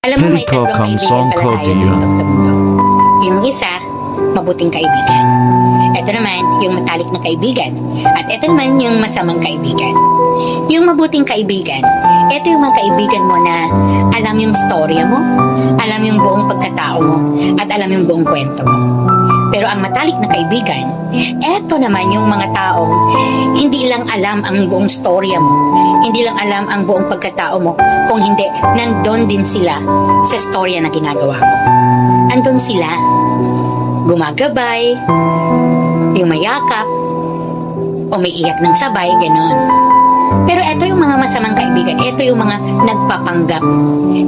Alam mo, may Perico tatlong kang kaibigan song pala ko tayo diyo. dito sa mundo. Yung isa, mabuting kaibigan. Ito naman, yung matalik na kaibigan. At ito naman, yung masamang kaibigan. Yung mabuting kaibigan, ito yung mga kaibigan mo na alam yung storya mo, alam yung buong pagkatao mo, at alam yung buong kwento mo. Pero ang matalik na kaibigan, eto naman yung mga taong hindi lang alam ang buong storya mo, hindi lang alam ang buong pagkatao mo, kung hindi, nandun din sila sa storya na ginagawa mo. Andun sila, gumagabay, yung mayakap, umiiyak ng sabay, ganon. Pero eto yung mga masamang kaibigan, eto yung mga nagpapanggap.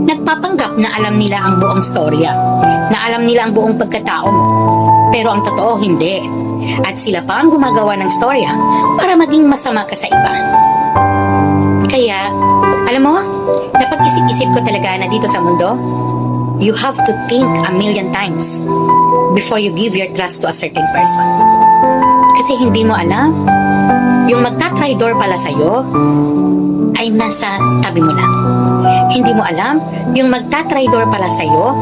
Nagpapanggap na alam nila ang buong storya, na alam nila ang buong pagkatao mo. Pero ang totoo, hindi. At sila pa ang gumagawa ng storya para maging masama ka sa iba. Kaya, alam mo, napag-isip-isip ko talaga na dito sa mundo, you have to think a million times before you give your trust to a certain person. Kasi hindi mo alam, yung magtatraidor pala sa'yo, ay nasa tabi mo lang. Hindi mo alam, yung magtatraidor pala sa'yo,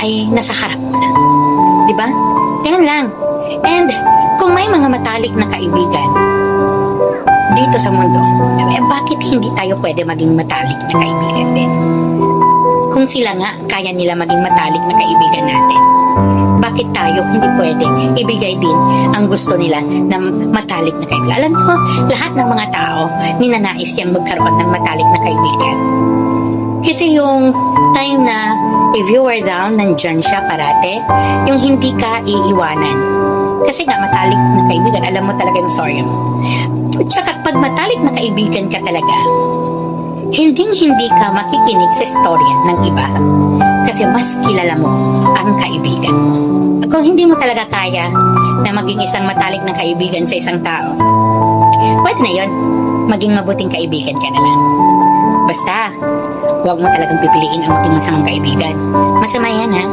ay nasa harap mo lang. Di ba? Ganun lang. And kung may mga matalik na kaibigan dito sa mundo, eh, bakit hindi tayo pwede maging matalik na kaibigan din? Kung sila nga, kaya nila maging matalik na kaibigan natin. Bakit tayo hindi pwede ibigay din ang gusto nila na matalik na kaibigan? Alam mo, lahat ng mga tao ninanais yang magkaroon ng matalik na kaibigan. Kasi yung time na if you were down, nandyan siya parate, yung hindi ka iiwanan. Kasi nga matalik na kaibigan, alam mo talaga yung story mo. At saka pag matalik na kaibigan ka talaga, hinding-hindi ka makikinig sa storya ng iba. Kasi mas kilala mo ang kaibigan mo. Kung hindi mo talaga kaya na maging isang matalik na kaibigan sa isang tao, pwede na yon maging mabuting kaibigan ka na lang. Basta, huwag mo talagang pipiliin ang maging masamang kaibigan. Masama yan ha.